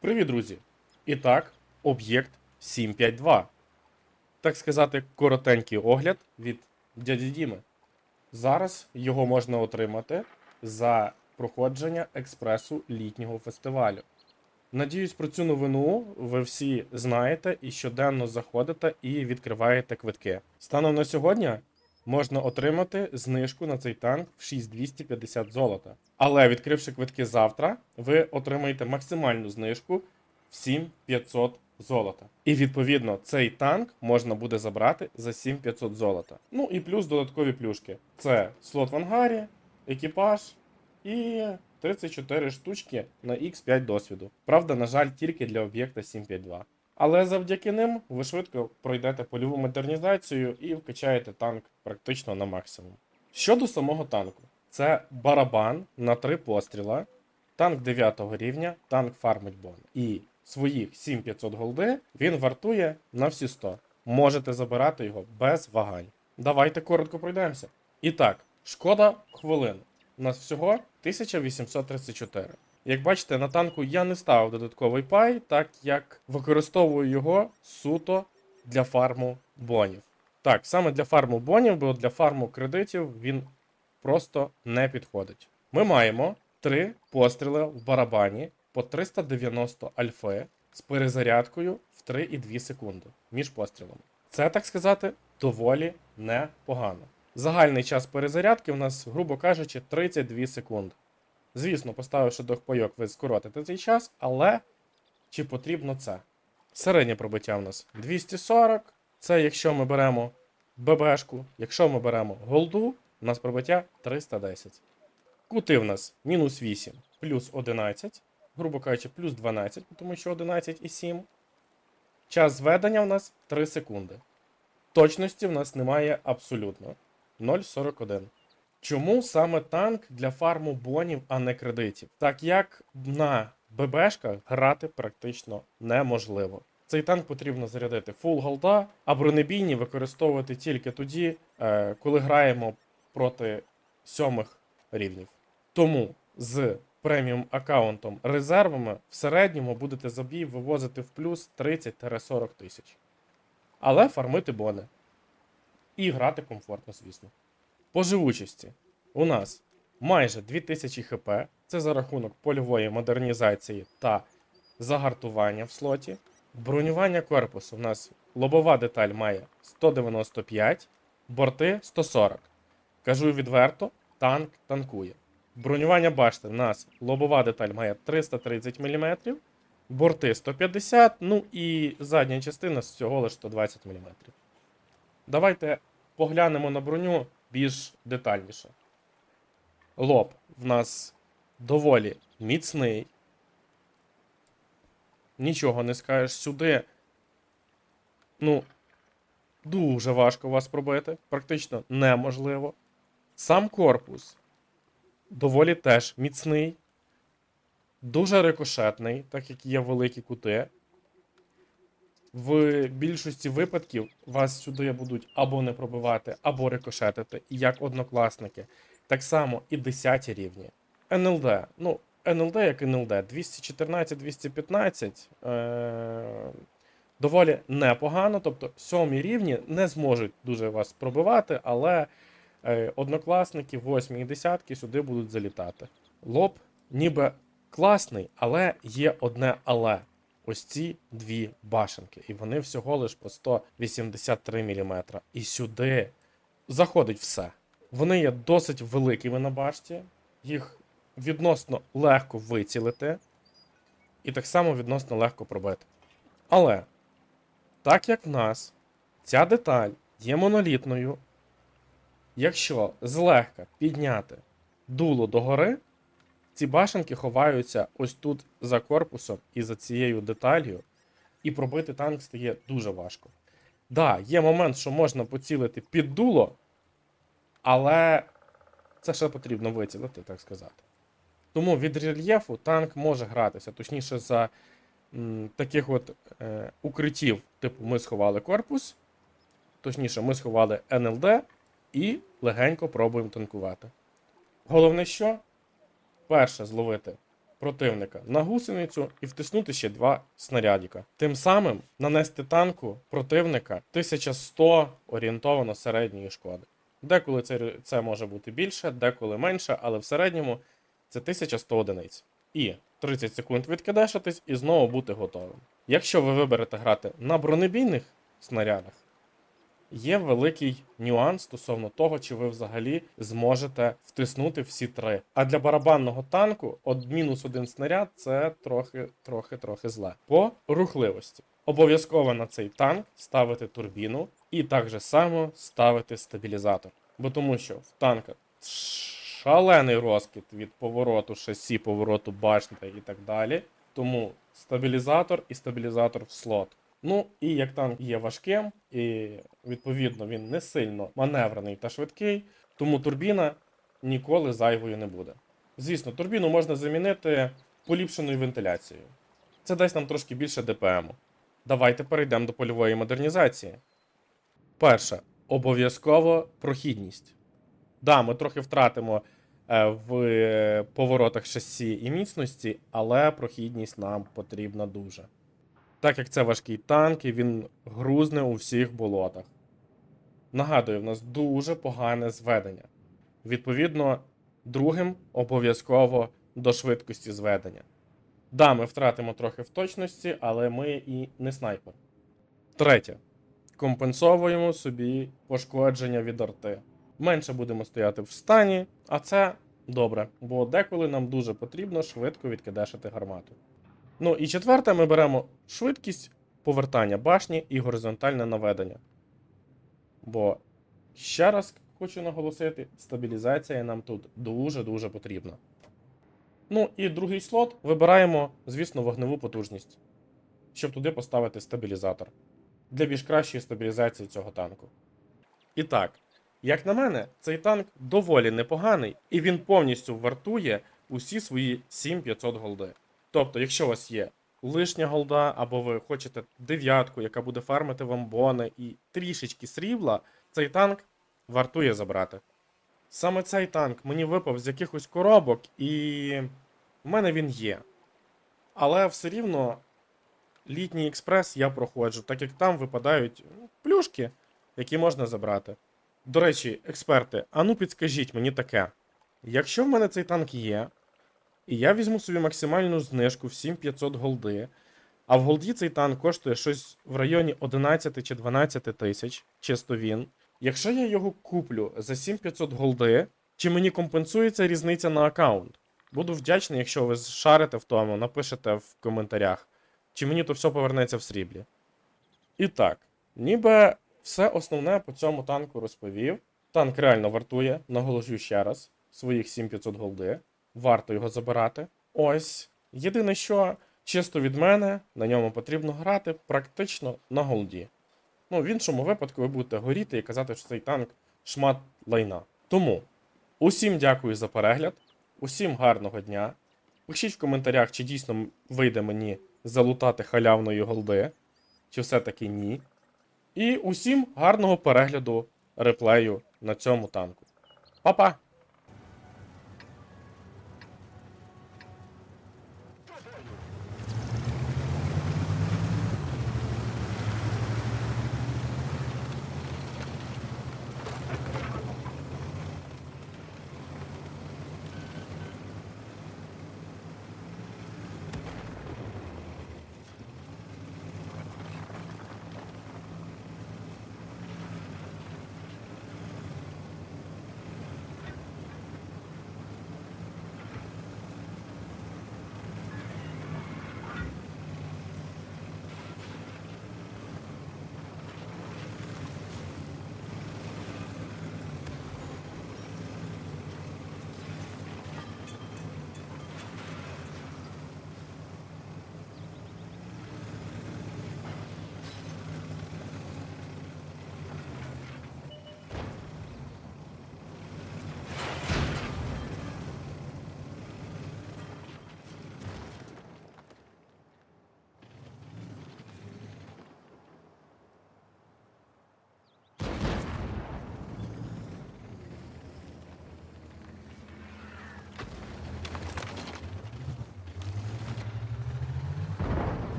Привіт, друзі! І так, об'єкт 752. Так сказати, коротенький огляд від дяді Діми. Зараз його можна отримати за проходження експресу літнього фестивалю. Надіюсь, про цю новину ви всі знаєте і щоденно заходите і відкриваєте квитки. Станом на сьогодні можна отримати знижку на цей танк в 6250 золота. Але відкривши квитки завтра, ви отримаєте максимальну знижку в 7500 золота. І відповідно цей танк можна буде забрати за 7500 золота. Ну і плюс додаткові плюшки: це слот в ангарі, екіпаж і 34 штучки на X5 досвіду. Правда, на жаль, тільки для об'єкта 752. Але завдяки ним ви швидко пройдете польову модернізацію і вкачаєте танк практично на максимум. Щодо самого танку, це барабан на три постріла, танк 9 рівня, танк фармить бон. І своїх 7500 голди він вартує на всі 100. Можете забирати його без вагань. Давайте коротко пройдемося. І так, шкода хвилин. У нас всього 1834. Як бачите, на танку я не ставив додатковий пай, так як використовую його суто для фарму бонів. Так, саме для фарму бонів, бо для фарму кредитів він просто не підходить. Ми маємо три постріли в барабані по 390 альфи з перезарядкою в 3,2 секунди між пострілами. Це, так сказати, доволі непогано. Загальний час перезарядки у нас, грубо кажучи, 32 секунди. Звісно, поставивши дохпайок, ви скоротите цей час, але чи потрібно це? Середнє пробиття у нас 240. Це якщо ми беремо ББшку, якщо ми беремо голду, у нас пробиття 310. Кути в нас мінус 8 плюс 11, грубо кажучи, плюс 12, тому що 11 і 7. Час зведення у нас 3 секунди. Точності в нас немає абсолютно 0,41. Чому саме танк для фарму бонів, а не кредитів? Так як на ББшках грати практично неможливо. Цей танк потрібно зарядити фул голда, а бронебійні використовувати тільки тоді, е, коли граємо проти сьомих рівнів. Тому з преміум аккаунтом резервами в середньому будете за бій вивозити в плюс 30-40 тисяч. Але фармити бони. І грати комфортно, звісно. По живучості у нас майже 2000 хп. Це за рахунок польової модернізації та загартування в слоті. Бронювання корпусу у нас лобова деталь має 195, борти 140. Кажу відверто, танк танкує. Бронювання башти у нас лобова деталь має 330 мм, борти 150, ну і задня частина всього лише 120 мм. Давайте поглянемо на броню більш детальніше. Лоб в нас доволі міцний. Нічого не скажеш сюди. Ну, дуже важко вас пробити. Практично неможливо. Сам корпус доволі теж міцний, дуже рикошетний, так як є великі кути. В більшості випадків вас сюди будуть або не пробивати, або рикошетити, як однокласники. Так само і 10 рівні. НЛД. Ну, НЛД як НЛД, 214-215. Е- доволі непогано. Тобто сьомі рівні не зможуть дуже вас пробивати, але е- однокласники, восьмі і десятки сюди будуть залітати. Лоб ніби класний, але є одне але ось ці дві башенки, і вони всього лиш по 183 мм. І сюди заходить все. Вони є досить великими на башті, їх відносно легко вицілити, і так само відносно легко пробити. Але, так як в нас ця деталь є монолітною, якщо злегка підняти дуло догори, ці башенки ховаються ось тут за корпусом і за цією деталью, і пробити танк стає дуже важко. Да, є момент, що можна поцілити під дуло, але це ще потрібно вицілити, так сказати. Тому від рельєфу танк може гратися, точніше, за м, таких от е, укриттів, типу ми сховали корпус, точніше, ми сховали НЛД і легенько пробуємо танкувати. Головне, що перше зловити противника на гусеницю і втиснути ще два снарядіка. Тим самим нанести танку противника 1100 орієнтовано середньої шкоди. Деколи це, це може бути більше, деколи менше, але в середньому це 1100 одиниць. І 30 секунд відкидешитись і знову бути готовим. Якщо ви виберете грати на бронебійних снарядах, є великий нюанс стосовно того, чи ви взагалі зможете втиснути всі три. А для барабанного танку от мінус один снаряд це трохи, трохи, трохи зле. По рухливості. Обов'язково на цей танк ставити турбіну і так же само ставити стабілізатор. Бо тому що в танка шалений розкид від повороту шасі, повороту башни і так далі. Тому стабілізатор і стабілізатор в слот. Ну і як танк є важким, і відповідно він не сильно маневрений та швидкий, тому турбіна ніколи зайвою не буде. Звісно, турбіну можна замінити поліпшеною вентиляцією. Це дасть нам трошки більше ДПМу. Давайте перейдемо до польової модернізації. Перше, обов'язково прохідність. Да, ми трохи втратимо е, в поворотах шасі і міцності, але прохідність нам потрібна дуже. Так як це важкий танк, і він грузне у всіх болотах. Нагадую, в нас дуже погане зведення. Відповідно, другим обов'язково до швидкості зведення. Да, ми втратимо трохи в точності, але ми і не снайпер. Третє. Компенсовуємо собі пошкодження від арти. Менше будемо стояти в стані, а це добре, бо деколи нам дуже потрібно швидко відкидешити гармату. Ну і четверте, ми беремо швидкість повертання башні і горизонтальне наведення. Бо, ще раз хочу наголосити, стабілізація нам тут дуже-дуже потрібна. Ну і другий слот вибираємо, звісно, вогневу потужність, щоб туди поставити стабілізатор для більш кращої стабілізації цього танку. І так, як на мене, цей танк доволі непоганий, і він повністю вартує усі свої 7500 голди. Тобто, якщо у вас є лишня голда, або ви хочете дев'ятку, яка буде фармити вам бони і трішечки срібла, цей танк вартує забрати. Саме цей танк мені випав з якихось коробок, і в мене він є. Але все рівно літній експрес я проходжу, так як там випадають ну, плюшки, які можна забрати. До речі, експерти, а ну підскажіть мені таке: якщо в мене цей танк є, і я візьму собі максимальну знижку в 7500 голди, а в голді цей танк коштує щось в районі 11 чи 12 тисяч, чисто він. Якщо я його куплю за 7500 голди, чи мені компенсується різниця на аккаунт? Буду вдячний, якщо ви шарите в тому, напишете в коментарях, чи мені то все повернеться в сріблі. І так, ніби все основне по цьому танку розповів. Танк реально вартує, наголошую ще раз, своїх 7500 голди. Варто його забирати. Ось. Єдине, що чисто від мене на ньому потрібно грати практично на голді. Ну, в іншому випадку ви будете горіти і казати, що цей танк шмат лайна. Тому усім дякую за перегляд, усім гарного дня. Пишіть в коментарях, чи дійсно вийде мені залутати халявної голди, чи все-таки ні. І усім гарного перегляду реплею на цьому танку. Па-па!